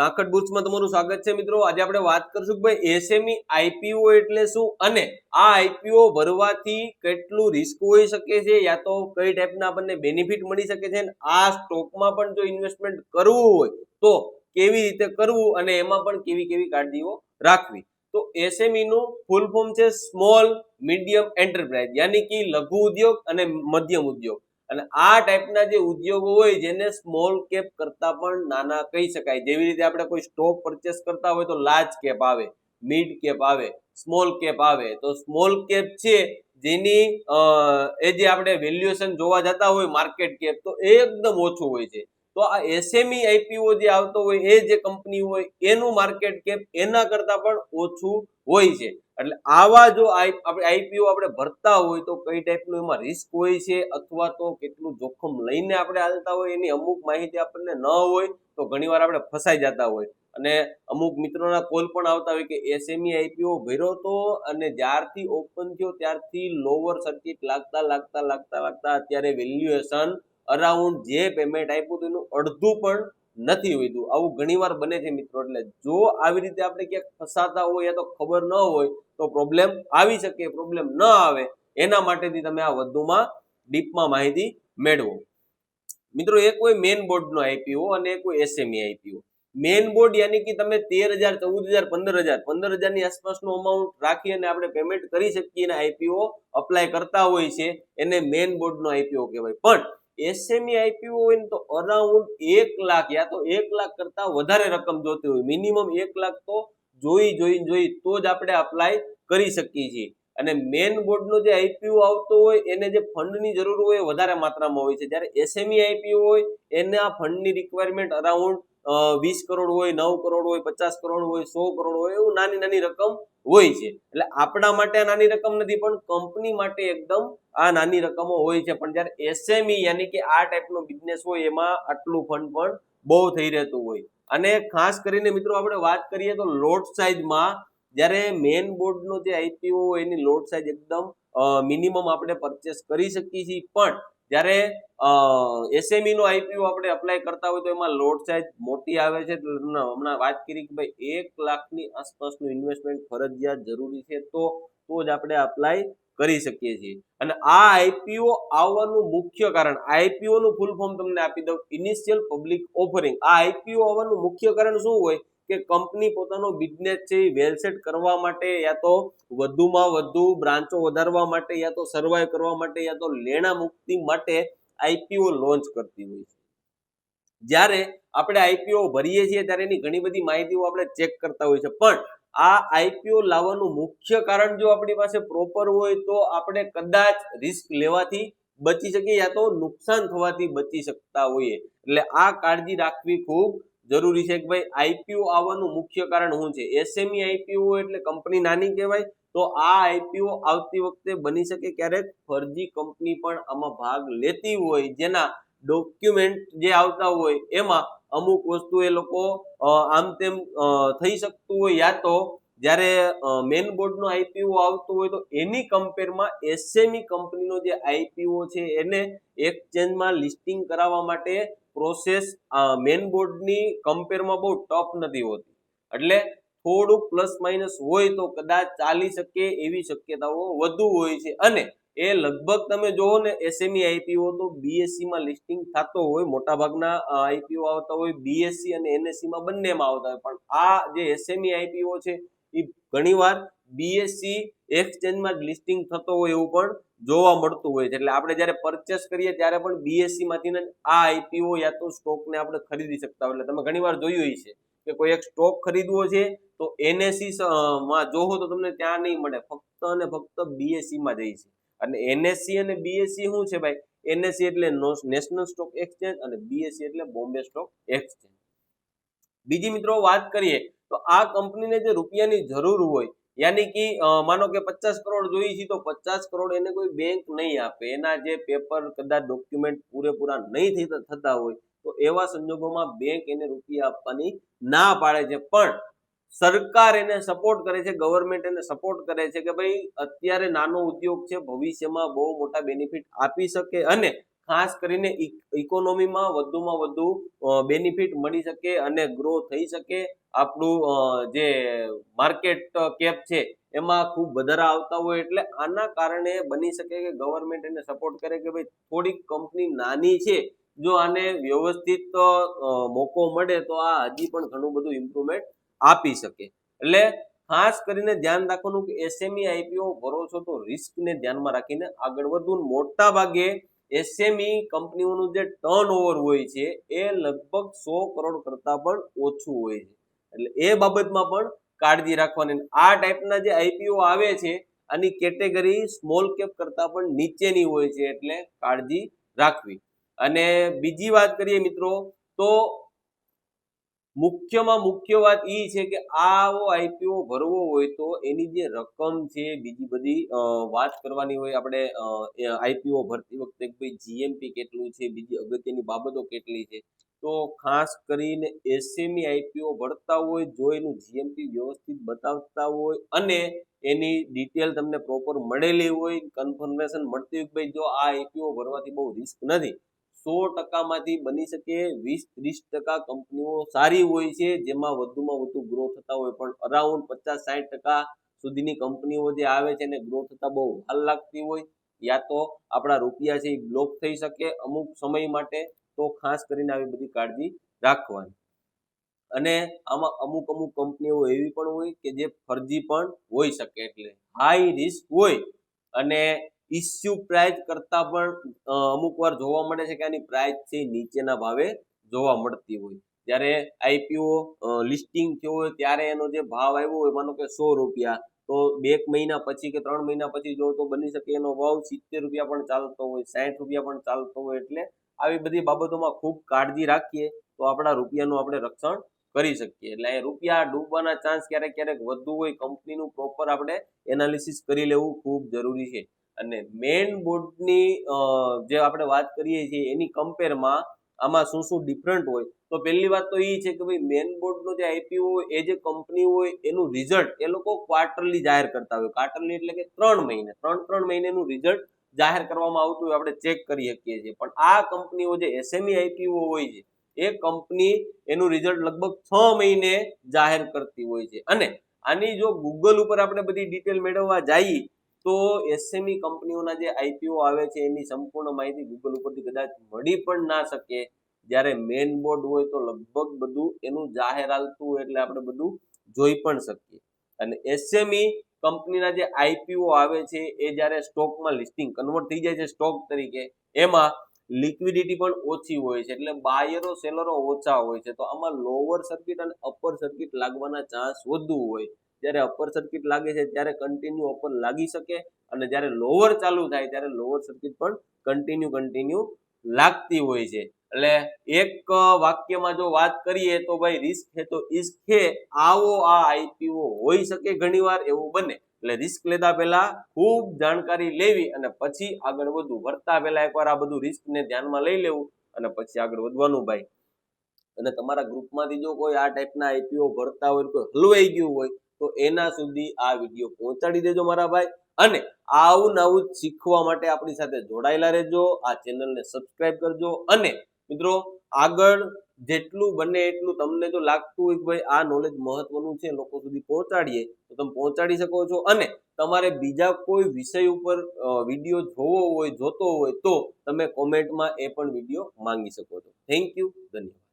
સાંકટ બુક્સમાં તમારું સ્વાગત છે મિત્રો. આજે આપણે વાત કરશું કે ભાઈ એસએમઈ આઈપીઓ એટલે શું અને આ આઈપીઓ ભરવાથી કેટલું રિસ્ક હોઈ શકે છે યા તો કઈ ટાઈપના આપણને બેનિફિટ મળી શકે છે અને આ સ્ટોકમાં પણ જો ઇન્વેસ્ટમેન્ટ કરવું હોય તો કેવી રીતે કરવું અને એમાં પણ કેવી કેવી કાળજીઓ રાખવી. તો એસએમઈ નું ફૂલ ફોર્મ છે સ્મોલ મીડિયમ એન્ટરપ્રાઇઝ યાની કે લઘુ ઉદ્યોગ અને મધ્યમ ઉદ્યોગ. અને આ ટાઈપના જે ઉદ્યોગો હોય જેને સ્મોલ કેપ કરતા પણ નાના કહી શકાય. જેવી રીતે આપણે કોઈ સ્ટોક પરચેસ કરતા હોય તો લાર્જ કેપ આવે મિડ કેપ આવે સ્મોલ કેપ આવે. તો સ્મોલ કેપ છે જેની એ જે આપણે વેલ્યુએશન જોવા જતા હોય માર્કેટ કેપ તો એ એકદમ ઓછું હોય છે. તો આ એસએમઈ આઈપીઓ જે આવતો હોય, એ જે કંપની હોય, એનું માર્કેટ કેપ એના કરતા પણ ઓછું હોય છે. એટલે આવા જો આઈપીઓ આપણે ભરતા હોય તો કઈ ટાઈપનું એમાં રિસ્ક હોય છે અથવા તો કેટલું જોખમ લઈને આપણે હાલતા હોય એની અમુક માહિતી આપણને ન હોય તો ઘણીવાર આપણે ફસાઈ જતા હોય. અને અમુક મિત્રોના કોલ પણ આવતા હોય કે એસએમઈ આઈપીઓ ભર્યો તો અને જ્યારથી ઓપન થયો ત્યારથી લોવર સર્કિટ લાગતા લાગતા લાગતા લાગતા અત્યારે વેલ્યુએશન અરાઉન્ડ જે પેમેન્ટ આપ્યું હતું એનું અડધું પણ નથી હોતું આવું ઘણીવાર બને છે મિત્રો. એટલે જો આવી રીતે આપણે ક્યાંક ફસાતા હોય યા તો ખબર ન હોય, તો પ્રોબ્લેમ આવી શકે પ્રોબ્લેમ ન આવે, એના માટેથી તમે આ વધુમાં ડીપમાં માહિતી મેળવો. મિત્રો એક હોય મેઇન બોર્ડનો આઈપીઓ અને એક હોય એસએમઈ આઈપીઓ મેઇન બોર્ડ યાની કે તમે તેર હજાર ચૌદ હજાર પંદર હજાર પંદર હજારની આસપાસનું અમાઉન્ટ રાખી અને આપણે પેમેન્ટ કરી શકીએ અને આઈપીઓ અપ્લાય કરતા હોય છે, એને મેઇન બોર્ડનો આઈપીઓ કહેવાય. પણ એસએમઈ આઈપીઓ હોય ને તો અરાઉન્ડ એક લાખ યા તો એક લાખ કરતા વધારે રકમ જોતી હોય. મિનિમમ એક લાખ તો જોઈ જોઈ જોઈ તો જ આપણે અપ્લાય કરી શકીએ છીએ. અને મેઇન બોર્ડનો જે આઈપીઓ આવતો હોય, એને જે ફંડની જરૂર હોય એ વધારે માત્રામાં હોય છે. જ્યારે એસએમઈ આઈપીઓ હોય, એને આ ફંડની રિક્વાયરમેન્ટ અરાઉન્ડ વીસ કરોડ હોય, નવ કરોડ હોય, પચાસ કરોડ હોય, સો કરોડ હોય, એવું નાની નાની રકમ હોય છે. એટલે આપણા માટે આ નાની રકમ નથી, પણ કંપની માટે એકદમ આ નાની રકમો હોય છે. પણ જ્યારે એસએમઈ યાની કે આ ટાઈપનો બિઝનેસ હોય, એમાં આટલું ફંડ પણ બહુ થઈ રહેતું હોય. અને ખાસ કરીને મિત્રો આપણે વાત કરીએ તો લોટ સાઇઝમાં જ્યારે મેઇન બોર્ડનો જે આઈપીઓ એની લોટ સાઇઝ એકદમ મિનિમમ આપણે પરચેસ કરી શકીએ છીએ. પણ જ્યારે એસએમઈ નો આઈપીઓ આપણે અપ્લાય કરતા હોય તો એમાં લોટ સાઇઝ મોટી આવે છે. હમણાં વાત કરી કે ભાઈ એક લાખની આસપાસનું ઇન્વેસ્ટમેન્ટ ફરજિયાત જરૂરી છે તો તો જ આપણે અપ્લાય કરી શકીએ છીએ. અને આ આઈપીઓ આવવાનું મુખ્ય કારણ આઈપીઓ નું ફૂલ ફોર્મ તમને આપી દઉં. ઇનિશિયલ પબ્લિક ઓફરિંગ આ આઈપીઓ આવવાનું મુખ્ય કારણ શું હોય? કે કંપની પોતાનો બિઝનેસ છે એ વેલસેટ કરવા માટે યા તો વધુમાં વધુ બ્રાન્ચો વધારવા માટે યા તો સર્વાઈવ કરવા માટે યા તો લેણા મુક્તિ માટે આઈપીઓ લોન્ચ કરતી હોય છે. જ્યારે આપણે આઈપીઓ ભરીએ છીએ ત્યારે એની ઘણી બધી માહિતીઓ આપણે ચેક કરતા હોય છે. પણ આ આઈપીઓ લાવવાનું મુખ્ય કારણ જો આપણી પાસે પ્રોપર હોય તો આપણે કદાચ રિસ્ક લેવાથી બચી શકીએ યા તો નુકસાન થવાથી બચી શકતા હોઈએ. એટલે આ કાળજી રાખવી ખૂબ જરૂરી છે કે ભાઈ આઈપીઓ આવવાનું મુખ્ય કારણ શું છે? એસએમઈ આઈપીઓ એટલે કંપની નાની કહેવાય, તો આ આઈપીઓ આવતી વખતે બની શકે ક્યારેક? ફરજી કંપની પણ આમાં ભાગ લેતી હોય, જેના ડોક્યુમેન્ટ જે આવતા હોય, એમાં અમુક વસ્તુ એ લોકો આમ તેમ થઈ શકતું હોય યા તો જ્યારે મેઇન બોર્ડનો આઈપીઓ આવતો હોય તો એની કમ્પેરમાં એસએમઈ કંપનીનો જે આઈપીઓ છે એને એક્સચેન્જમાં લિસ્ટિંગ કરાવવા માટે પ્રોસેસ મેન બોર્ડની કમ્પેરમાં બહુ ટફ નથી હોતી. એટલે થોડુંક પ્લસ માઇનસ હોય તો કદાચ ચાલી શકે એવી શક્યતાઓ વધુ હોય છે. અને એ લગભગ તમે જોવો ને એસએમઈ આઈપીઓ તો બીએસસી માં લિસ્ટિંગ થતો હોય મોટા ભાગના આઈપીઓ આવતા હોય બીએસસી અને એનએસસી માં બંનેમાં આવતા હોય. પણ આ જે એસએમઈ આઈપીઓ છે એ ઘણીવાર બીએસસી એક્સચેન્જમાં જ લિસ્ટિંગ થતો હોય એવું પણ જોવા મળતું હોય છે. એટલે આપણે જ્યારે પરચેસ કરીએ ત્યારે પણ બીએસસી માંથી આ આઈપીઓ યા તો સ્ટોકને આપણે ખરીદી શકતા હોય. એટલે તમે ઘણીવાર જોયું છે કે કોઈ એક સ્ટોક ખરીદવો છે તો એનએસસી માં જોવો તો તમને ત્યાં નહીં મળે. ફક્ત અને ફક્ત બીએસસી માં જઈ છે. અને એનએસસી અને બીએસસી શું છે ભાઈ? એનએસસી એટલે નેશનલ સ્ટોક એક્સચેન્જ અને બીએસસી એટલે બોમ્બે સ્ટોક એક્સચેન્જ બીજી મિત્રો વાત કરીએ તો આ કંપનીને જે રૂપિયાની જરૂર હોય યાની કે માનો કે પચાસ કરોડ જોઈએ છે તો પચાસ કરોડ એને કોઈ બેંક નહીં આપે. એના જે પેપર કદાચ ડોક્યુમેન્ટ પૂરેપૂરા નહીં થતા હોય, તો એવા સંજોગોમાં બેંક એને રૂપિયા આપવાની ના પાડે છે. પણ સરકાર એને સપોર્ટ કરે છે ગવર્મેન્ટ એને સપોર્ટ કરે છે કે ભાઈ અત્યારે નાનો ઉદ્યોગ છે, ભવિષ્યમાં બહુ મોટા બેનિફિટ આપી શકે અને ખાસ કરીને ઇકોનોમીમાં વધુમાં વધુ બેનિફિટ મળી શકે અને ગ્રો થઈ શકે. આપણું જે માર્કેટ કેપ છે, એમાં ખૂબ વધારા આવતા હોય એટલે આના કારણે બની શકે કે ગવર્મેન્ટ એને સપોર્ટ કરે કે ભાઈ થોડીક કંપની નાની છે, જો આને વ્યવસ્થિત મોકો મળે તો આ હજી પણ ઘણું બધું ઇમ્પ્રુવમેન્ટ આપી શકે. એટલે ખાસ કરીને ધ્યાન રાખવાનું કે એસએમઈ આઈપીઓ ભરો છો તો રિસ્કને ધ્યાનમાં રાખીને આગળ વધવું. મોટા ભાગે એસએમઈ કંપનીઓનું જે ટર્નઓવર હોય છે, એ લગભગ સો કરોડ કરતા પણ ઓછું હોય છે. એટલે એ બાબતમાં પણ કાળજી રાખવાની. આ ટાઈપના જે આઈપીઓ આવે છે, આની કેટેગરી સ્મોલ કેપ કરતા પણ નીચેની હોય છે, એટલે કાળજી રાખવી. અને બીજી વાત કરીએ મિત્રો, તો મુખ્યમાં મુખ્ય વાત એ છે કે આવો આઈપીઓ ભરવો હોય તો એની જે રકમ છે, બીજી બધી વાત કરવાની હોય આપણે આઈપીઓ ભરતી વખતે ભાઈ જીએમપી કેટલું છે, બીજી અગત્યની બાબતો કેટલી છે, તો ખાસ કરીને એસએમઈ આઈપીઓ ભરતા હોય, જો એનું જીએમપી વ્યવસ્થિત બતાવતા હોય અને એની ડિટેલ તમને પ્રોપર મળેલી હોય, કન્ફર્મેશન મળતી હોય ભાઈ જો આ આઈપીઓ ભરવાથી બહુ રિસ્ક નથી સો ટકામાંથી બની શકે, વીસ, ત્રીસ ટકા કંપનીઓ સારી હોય છે, જેમાં વધુમાં વધુ ગ્રો થતા હોય. પણ અરાઉન્ડ પચાસ સાઠ ટકા સુધીની કંપનીઓ જે આવે છે એને ગ્રો થતા બહુ હાલ લાગતી હોય, યા તો આપણા રૂપિયા છે એ બ્લોક થઈ શકે અમુક સમય માટે, તો ખાસ કરીને આવી બધી કાળજી રાખવાની. અને આમાં અમુક અમુક કંપનીઓ એવી પણ હોય કે જે ફરજી પણ હોઈ શકે એટલે. હાઈ રિસ્ક હોય. અને ઇસ્યુ પ્રાઇસ કરતા પણ અમુક વાર જોવા મળે છે કે આની પ્રાઇસ છે નીચેના ભાવે જોવા મળતી હોય. જ્યારે આઈપીઓ લિસ્ટિંગ થયો હોય ત્યારે એનો જે ભાવ આવ્યો હોય, માનો કે સો રૂપિયા, તો બે મહિના પછી કે ત્રણ મહિના પછી જો તો બની શકે એનો ભાવ સિત્તેર રૂપિયા પણ ચાલતો હોય સાઠ રૂપિયા પણ ચાલતો હોય. એટલે આવી બધી બાબતોમાં ખૂબ કાળજી રાખીએ, તો આપણા રૂપિયાનું આપણે રક્ષણ કરી શકીએ. એટલે રૂપિયા ડૂબવાના ચાન્સ ક્યારેક ક્યારેક વધુ હોય, કંપનીનું પ્રોપર આપણે એનાલિસિસ કરી લેવું ખૂબ જરૂરી છે. અને મેઇન બોર્ડની જે આપણે વાત કરીએ છીએ, એની કમ્પેરમાં આમાં શું શું ડિફરન્ટ હોય, તો પહેલી વાત તો એ છે કે ભાઈ મેઇન બોર્ડનો જે આઈપીઓ હોય, એ જે કંપની હોય, એનું રિઝલ્ટ એ લોકો ક્વાર્ટરલી જાહેર કરતા હોય. ક્વાર્ટરલી એટલે કે ત્રણ મહિને, ત્રણ ત્રણ મહિનેનું રિઝલ્ટ જાહેર કરવામાં આવતું હોય, આપણે ચેક કરી શકીએ છીએ. પણ આ કંપનીઓ જે એસએમઈ આઈપીઓ હોય છે, એ કંપની એનું રિઝલ્ટ લગભગ છ મહિને જાહેર કરતી હોય છે. અને આની જો ગૂગલ ઉપર આપણે બધી ડિટેલ મેળવવા જઈએ તો એસએમઈ કંપનીઓના જે આઈપીઓ આવે છે, એની સંપૂર્ણ માહિતી ગૂગલ ઉપરથી કદાચ મળી પણ ના શકે. જ્યારે મેઇન બોર્ડ હોય તો લગભગ બધું એનું જાહેર આવતું એટલે આપણે બધું જોઈ પણ શકીએ. અને એસએમઈ કંપનીના જે આઈપીઓ આવે છે, એ જ્યારે સ્ટોકમાં લિસ્ટિંગ કન્વર્ટ થઈ જાય છે સ્ટોક તરીકે, એમાં લિક્વિડિટી પણ ઓછી હોય છે એટલે બાયરો, સેલરો ઓછા હોય છે. તો આમાં લોઅર સર્કિટ અને અપર સર્કિટ લાગવાના ચાન્સ વધુ હોય. જ્યારે અપર સર્કિટ લાગે છે, ત્યારે કન્ટિન્યુ અપર લાગી શકે અને જ્યારે લોઅર ચાલુ થાય ત્યારે લોઅર સર્કિટ પણ કન્ટિન્યુ કન્ટિન્યુ લાગતી હોય છે. એટલે એક વાક્યમાં જો વાત કરીએ તો ભાઈ રિસ્ક હે તો ઇસ્ક હે આવો આ આઈપીઓ હોઈ શકે ઘણીવાર, એવું બને. એટલે રિસ્ક લેતા પહેલા ખૂબ જાણકારી લેવી અને પછી આગળ વધવું વર્તા પહેલા એકવાર આ બધું રિસ્ક ને ધ્યાનમાં લઈ લેવું અને પછી આગળ વધવાનું ભાઈ. અને તમારા ગ્રુપમાંથી જો કોઈ આ ટાઈપના આઈપીઓ ભરતા હોય, કોઈ હલવાઈ ગયું હોય તો એના સુધી આ વીડિયો પહોંચાડી દેજો મારા ભાઈ અને આવું નવું શીખવા માટે આપણી સાથે જોડાયેલા રહેજો. આ ચેનલને સબસ્ક્રાઇબ કરજો અને મિત્રો આગળ જેટલું બને એટલું તમને જો લાગતું હોય કે ભાઈ આ નોલેજ મહત્વનું છે લોકો સુધી પહોંચાડીએ તો તમે પહોંચાડી શકો છો. અને તમારે બીજા કોઈ વિષય ઉપર વીડિયો જોવો હોય, જોતો હોય તો તમે કોમેન્ટમાં એ પણ વીડિયો માંગી શકો છો. થેન્ક યુ ધન્યવાદ.